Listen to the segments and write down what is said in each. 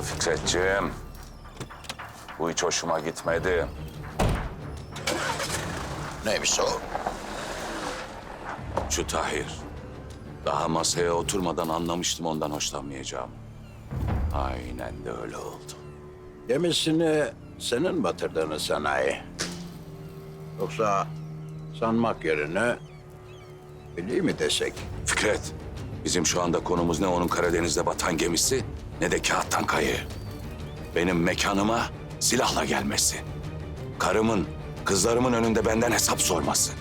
Olmadı Fikretciğim. Bu hiç hoşuma gitmedi. Neymiş o? Şu Tahir. Daha masaya oturmadan anlamıştım ondan hoşlanmayacağım. Aynen de öyle oldu. Gemisini senin batırdığını sanayi. Yoksa sanmak yerine biliyor mi desek? Fikret, bizim şu anda konumuz ne onun Karadeniz'de batan gemisi ne de kağıttan kayığı. Benim mekanıma silahla gelmesi. Karımın, kızlarımın önünde benden hesap sorması.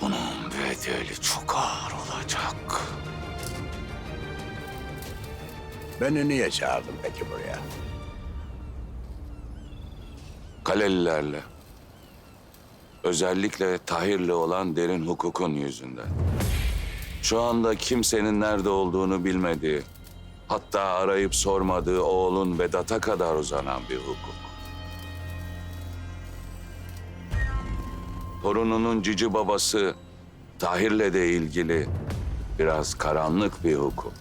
Bunun bedeli çok ağır olacak. Beni niye çağırdın peki buraya? Kalelilerle, özellikle Tahir'le olan derin hukukun yüzünden. Şu anda kimsenin nerede olduğunu bilmediği, hatta arayıp sormadığı oğlun Vedat'a kadar uzanan bir hukuk. Torununun cici babası Tahir'le de ilgili biraz karanlık bir hukuk.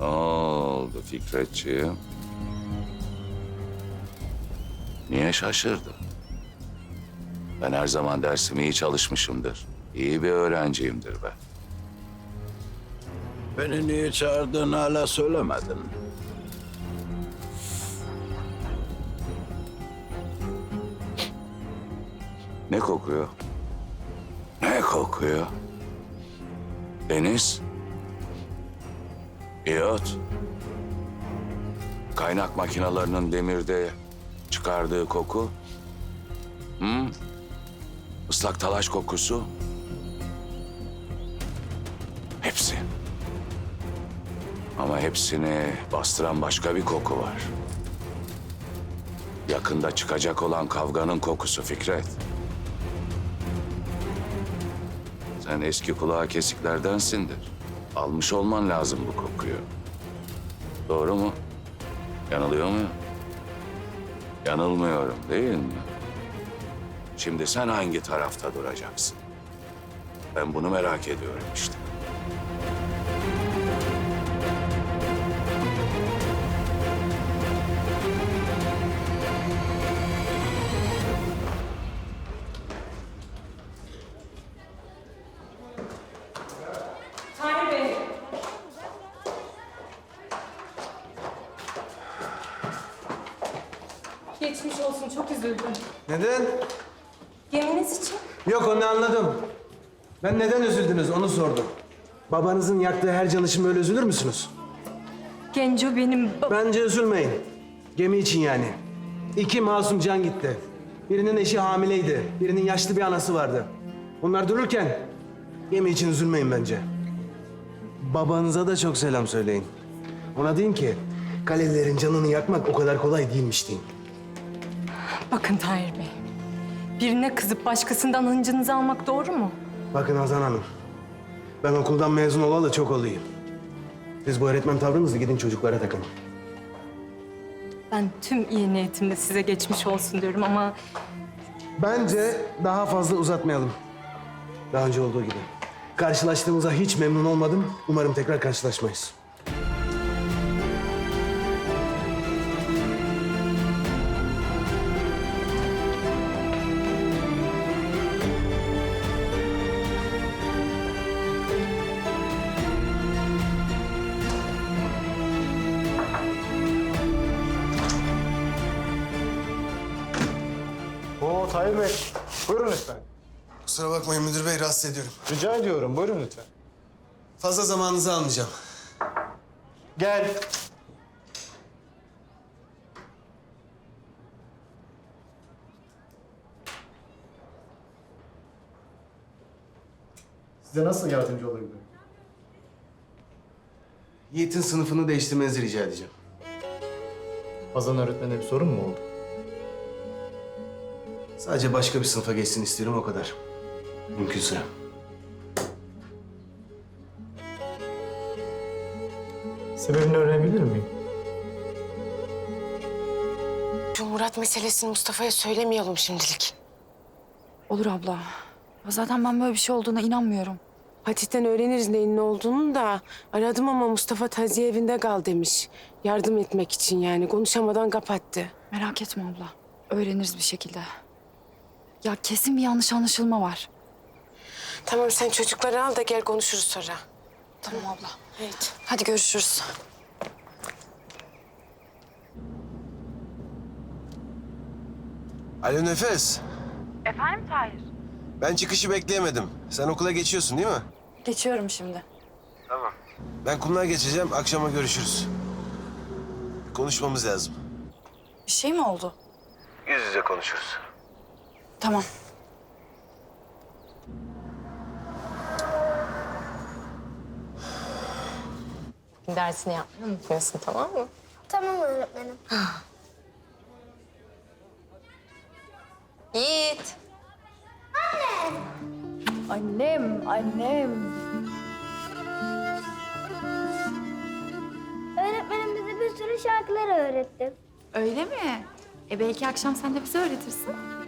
Ne oldu Fikretciğim? Niye şaşırdın? Ben her zaman dersimi iyi çalışmışımdır. İyi bir öğrenciyimdir ben. Beni niye çağırdığını hala söylemedin. Ne kokuyor? Ne kokuyor? Deniz? İyot? Kaynak makinalarının demirde çıkardığı koku? Hı? Islak talaş kokusu? Hepsi. Ama hepsini bastıran başka bir koku var. Yakında çıkacak olan kavganın kokusu Fikret. Sen eski kulağa kesiklerdensindir. Almış olman lazım bu kokuyu. Doğru mu? Yanılıyor muyum? Yanılmıyorum değil mi? Şimdi sen hangi tarafta duracaksın? Ben bunu merak ediyorum işte. Üzüldüm. Neden? Geminiz için Yok onu anladım. Ben neden üzüldünüz onu sordum. Babanızın yaktığı her can için böyle üzülür müsünüz? Genco benim... Bence üzülmeyin. Gemi için yani. İki masum can gitti. Birinin eşi hamileydi. Birinin yaşlı bir anası vardı. Onlar dururken gemi için üzülmeyin bence. Babanıza da çok selam söyleyin. Ona deyin ki kalelilerin canını yakmak o kadar kolay değilmiş deyin. Bakın Tahir Bey. Birine kızıp başkasından hıncınızı almak doğru mu? Bakın Hazan Hanım. Ben okuldan mezun olalı çok olayım. Siz bu öğretmen tavrınızı gidin çocuklara takın. Ben tüm iyi niyetimle size geçmiş olsun diyorum ama... Bence daha fazla uzatmayalım. Daha önce olduğu gibi. Karşılaştığımıza hiç memnun olmadım. Umarım tekrar karşılaşmayız. Tahir Bey, buyurun lütfen. Kusura bakmayın müdür bey rahatsız ediyorum. Rica ediyorum, buyurun lütfen. Fazla zamanınızı almayacağım. Gel. Size nasıl yardımcı olabilirim? Yiğit'in sınıfını değiştirmenizi rica edeceğim. Hazan öğretmene bir sorun mu oldu? Sadece başka bir sınıfa geçsin istiyorum o kadar. Mümkünse. Sebebini öğrenebilir miyim? Şu Murat meselesini Mustafa'ya söylemeyelim şimdilik. Olur abla. Zaten ben böyle bir şey olduğuna inanmıyorum. Fatih'ten öğreniriz neyin ne olduğunu da aradım ama Mustafa taziye evinde kal demiş. Yardım etmek için yani konuşamadan kapattı. Merak etme abla. Öğreniriz bir şekilde. Ya kesin bir yanlış anlaşılma var. Tamam sen çocukları al da gel konuşuruz sonra. Tamam abla. Evet. Hadi görüşürüz. Alo Nefes. Efendim Tahir? Ben çıkışı bekleyemedim. Sen okula geçiyorsun değil mi? Geçiyorum şimdi. Ben kumluğa geçeceğim. Akşama görüşürüz. Konuşmamız lazım. Bir şey mi oldu? Yüz yüze konuşuruz. Tamam. Dersini yapmayı unutmuyorsun tamam mı? Tamam öğretmenim. Yiğit. Annem, annem. Öğretmenim bize bir sürü şarkılar öğretti. Öyle mi? E belki akşam sen de bize öğretirsin.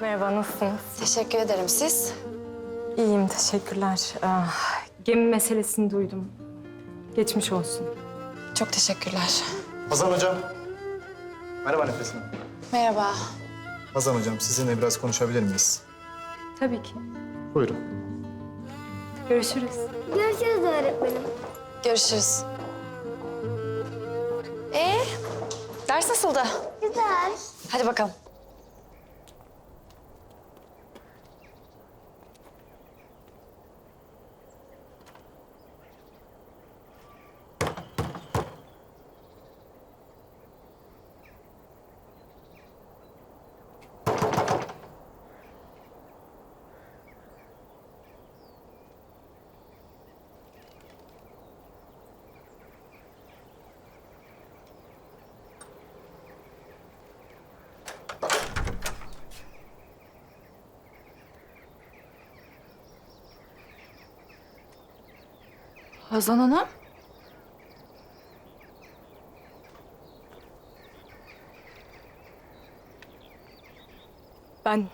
Merhaba nasılsınız? Teşekkür ederim. Siz? İyiyim teşekkürler. Ah, gemi meselesini duydum. Geçmiş olsun. Çok teşekkürler. Hazan Hocam. Merhaba Nefes Hanım. Merhaba. Hazan Hocam sizinle biraz konuşabilir miyiz? Tabii ki. Buyurun. Görüşürüz. Görüşürüz öğretmenim. Görüşürüz. Ee, ders nasıldı? Güzel. Hadi bakalım. Hazan Hanım. Ben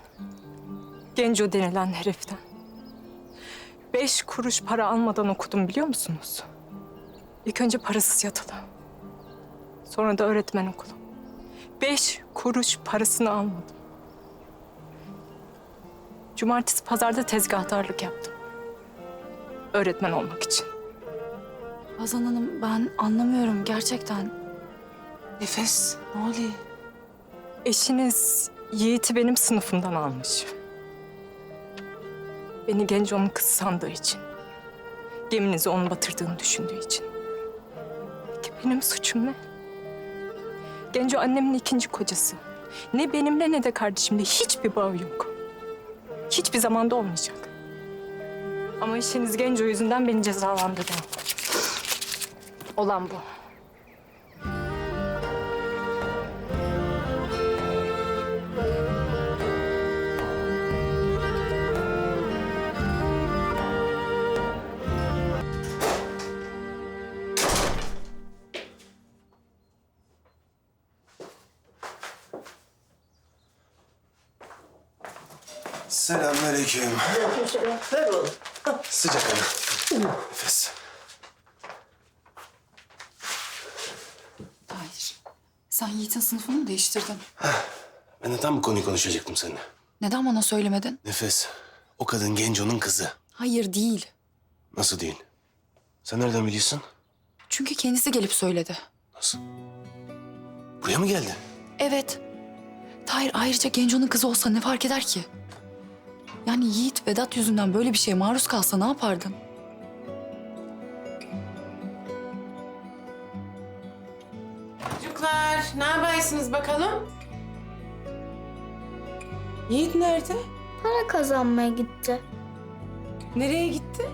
Genco denilen heriften beş kuruş para almadan okudum biliyor musunuz? İlk önce parasız yatılı. Sonra da öğretmen okulu. Beş kuruş parasını almadım. Cumartesi pazarda tezgahtarlık yaptım. Öğretmen olmak için. Hazan Hanım ben anlamıyorum gerçekten. Nefes ne oluyor? Eşiniz Yiğit'i benim sınıfımdan almış. Beni Genco'nun kızı sandığı için. Geminizi onun batırdığını düşündüğü için. Peki benim suçum ne? Genco annemin ikinci kocası. Ne benimle ne de kardeşimle hiçbir bağı yok. Hiçbir zamanda olmayacak. Ama işiniz Genco yüzünden beni cezalandırdı. Olan bu. Selamünaleyküm. Sıcak ana. Nefes. Tahir. Sen Yiğit'in sınıfını mı değiştirdin? Ben de tam bu konuyu konuşacaktım seninle. Neden bana söylemedin? Nefes. O kadın Genco'nun kızı. Hayır değil. Nasıl değil? Sen nereden biliyorsun? Çünkü kendisi gelip söyledi. Nasıl? Buraya mı geldi? Evet. Tahir ayrıca Genco'nun kızı olsa ne fark eder ki? Yani Yiğit Vedat yüzünden böyle bir şeye maruz kalsa ne yapardın? Çocuklar ne yapıyorsunuz bakalım? Yiğit nerede? Para kazanmaya gitti. Nereye gitti?